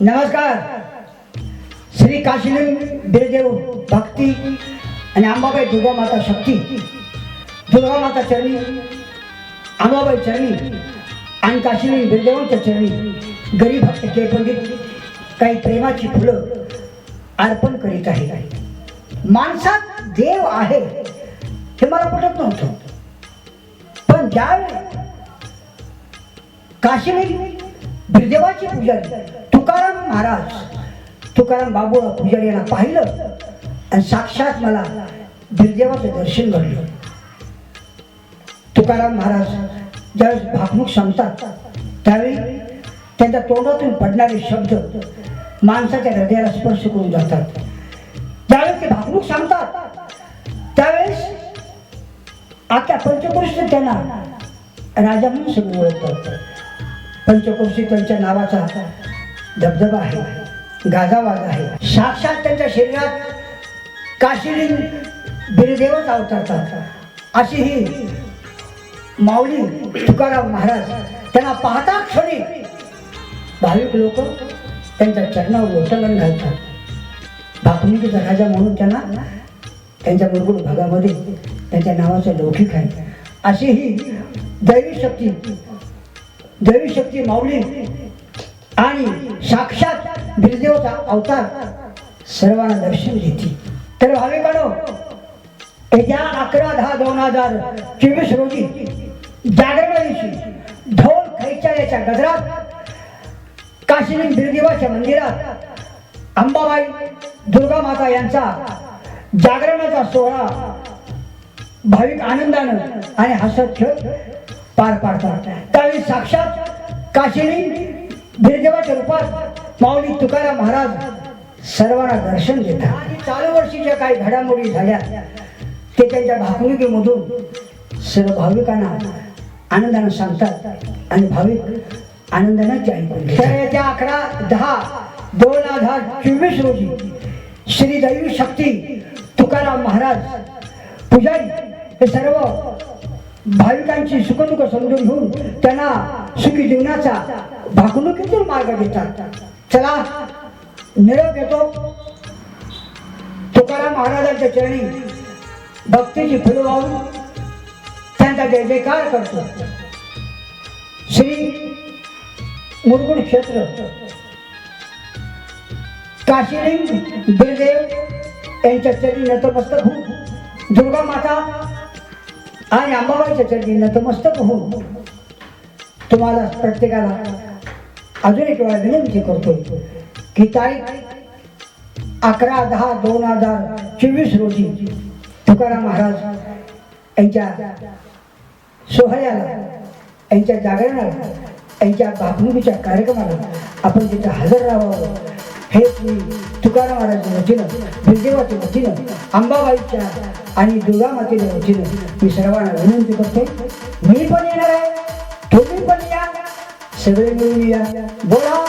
नमस्कार. श्री काशीलिंग देवदेव भक्ती आणि अंबाबाई दुर्गा माता शक्ती दुर्गा माता चरणी अंबाबाई चरणी आणि काशीलिंग बिरदेवांच्या चरणी गरीब भक्त के पंडित काही प्रेमाची फुलं अर्पण करीत आहे. माणसात देव आहे हे मला पटत नव्हतं. पण ज्यावेळी काशीलिंग बिरदेवाची पुजारी. तुकाराम महाराज तुकाराम बाबू पुजारी यांना पाहिलं आणि साक्षात मला ब्रिजवाचं दर्शन घडलं. तुकाराम महाराज ज्यावेळेस भाकणूक सांगतात त्यावेळी त्यांच्या तोंडातून पडणारे शब्द माणसाच्या हृदयाला स्पर्श करून जातात. ज्यावेळेस ते भाकणूक सांगतात त्यावेळेस आता पंचकृष्ण त्यांना राजा म्हणून सगळं ओळखतात. पंचकोशी त्यांच्या नावाचा धबधबा आहे गाजावाज आहे. साक्षात त्यांच्या शरीरात काशिलिंग बिरदेवच अवतरतात. अशी ही माऊली तुकाराम महाराज त्यांना पाहता क्षणी भाविक लोक त्यांच्या चरणावर लोटंगण घालतात. भाकणुकीचा राजा म्हणून त्यांना त्यांच्या बरोबर भागामध्ये त्यांच्या नावाचं लौकिक आहे. अशी ही दैवी शक्ती देवीशक्ती माऊली आणि साक्षात बिरदेवचा अवतार सर्वांना दर्शन देते तर भाविकांनो येत्या अकरा दहा दोन हजार चोवीस रोजी जागरण दिवशी ढोल याच्या गजरात काशीनी बिरदेवाच्या मंदिरात अंबाबाई दुर्गा माता यांचा जागरणाचा सोहळा भाविक आनंदानं आणि हसत खेळत पार पाडतात. त्यावेळी साक्षात काशिनी बिरदेवाच्या रूपात माऊली तुकाराम महाराज सर्वांना दर्शन देतात आणि चालू वर्षीच्या काही घडामोडी झाल्या. ते त्यांच्या भाकणुकीमधून सर्व भाविकांना आनंदानं सांगतात आणि भाविक आनंदानं ते ऐकून तर येत्या अकरा दहा दोन हजार चोवीस रोजी श्री दैवी शक्ती तुकाराम महाराज पुजारी हे सर्व भाविकांची सुखदुःख समजून घेऊन त्यांना सुखी जीवनाचा भाकणुकीतून मार्ग घेतात. चला निरोप येतो तुकाराम महाराजांच्या चरणी भक्तीची फुलं वाहून त्यांचा जय जयकार करतो. श्री मुरगुड क्षेत्र काशीलिंग बिरदेव यांच्या चरणी नतमस्तक होऊन दुर्गा माता आणि अंबाबाईच्या चरणी नतमस्तक होऊन तुम्हाला प्रत्येकाला अजून एक वेळा विनंती करतो की तारीख अकरा दहा दोन हजार चोवीस रोजी तुकाराम महाराज यांच्या सोहळ्याला यांच्या जागरणाला यांच्या भागणुकीच्या कार्यक्रमाला आपण तिथे हजर राहावं. हे श्री तुकाराम महाराजच्या वतीनं बिरदेवाच्या वतीनं अंबाबाईच्या आणि दुर्गा मातेच्या वतीनं मी सर्वांना विनंती करते मी पण येणार आहे तुम्ही पण या सगळे मिळून या. बोला.